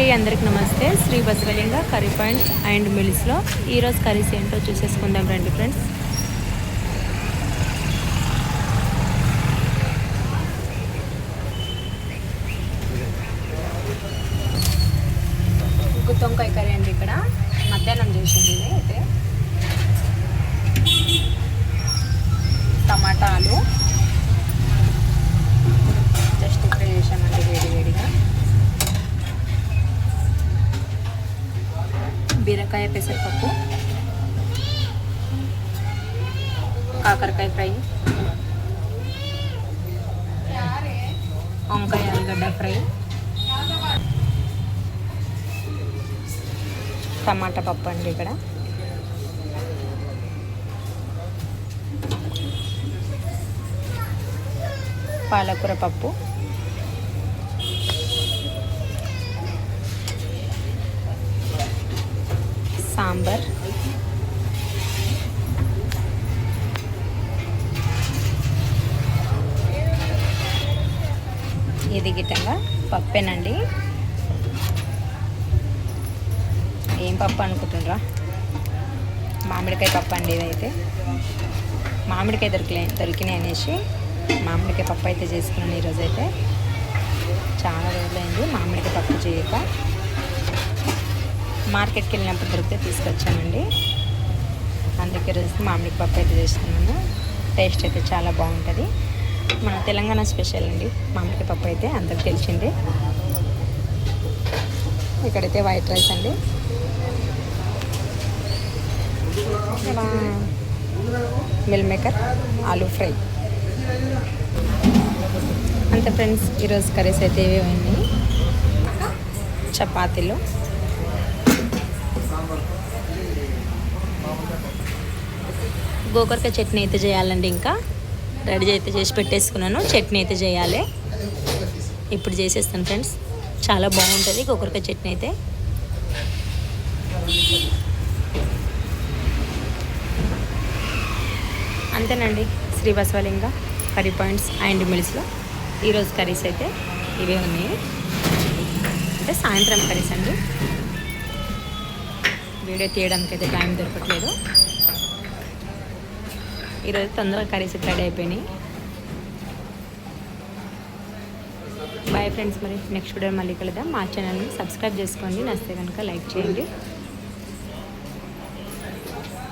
అండి అందరికి నమస్తే. Sri Basavalinga curry points and మిల్స్లో ఈరోజు కర్రీస్ ఏంటో చూసేసుకుందాం రండి ఫ్రెండ్స్. గుత్తొంకాయ కర్రీ అండి ఇక్కడ. మధ్యాహ్నం చేసింది. అయితే బీరకాయ పెసరపప్పు కాకరకాయ ఫ్రై వంకాయ ఆలుగడ్డ ఫ్రై టమాటా పప్పు అండి ఇక్కడ. పాలకూర పప్పు. సాంబార్. ఇది గిట్టంగా పప్పేనండి. ఏం పప్పు అనుకుంటుండ్రా మామిడికాయ పప్పు అండి ఇదైతే. మామిడికాయ దొరికినాయి దొరికినాయి అనేసి మామిడికాయ పప్పు అయితే చేసుకున్నాను ఈరోజైతే. చాలా రోజులైంది మామిడికాయ పప్పు చేయక. మార్కెట్కి వెళ్ళినప్పుడు దొరికితే తీసుకొచ్చానండి అందుకే రోజు మామిడి పప్పు అయితే చేస్తున్నాను. టేస్ట్ అయితే చాలా బాగుంటుంది. మన తెలంగాణ స్పెషల్ అండి మామిడి పప్పు అయితే అందరికి తెలిసింది. ఇక్కడైతే వైట్ రైస్ అండి. Meal maker aloo fry. అంతే ఫ్రెండ్స్ ఈరోజు కర్రీస్ అయితే ఇవే ఉన్నాయి. చపాతీలు. గోకరకాయ చట్నీ అయితే చేయాలండి ఇంకా. రెడీ అయితే చేసి పెట్టేసుకున్నాను. చట్నీ అయితే చేయాలి. ఇప్పుడు చేసేస్తాను ఫ్రెండ్స్. చాలా బాగుంటుంది గోకరకాయ చట్నీ అయితే. అంతేనండి శ్రీవాసవలింగ కర్రీ పాయింట్స్ అండ్ మిల్స్లో ఈరోజు కర్రీస్ అయితే ఇవే ఉన్నాయి. అంటే సాయంత్రం కర్రీస్ అండి. వీడియో తీయడానికి అయితే టైం దొరకట్లేదు. ఈరోజు తొందరగా కర్రీస్ రెడీ అయిపోయినాయి. బాయ్ ఫ్రెండ్స్ మరి నెక్స్ట్ వీడియో మళ్ళీ కలుద్దాం. మా ఛానల్ని సబ్స్క్రైబ్ చేసుకోండి. నచ్చితే కనుక లైక్ చేయండి.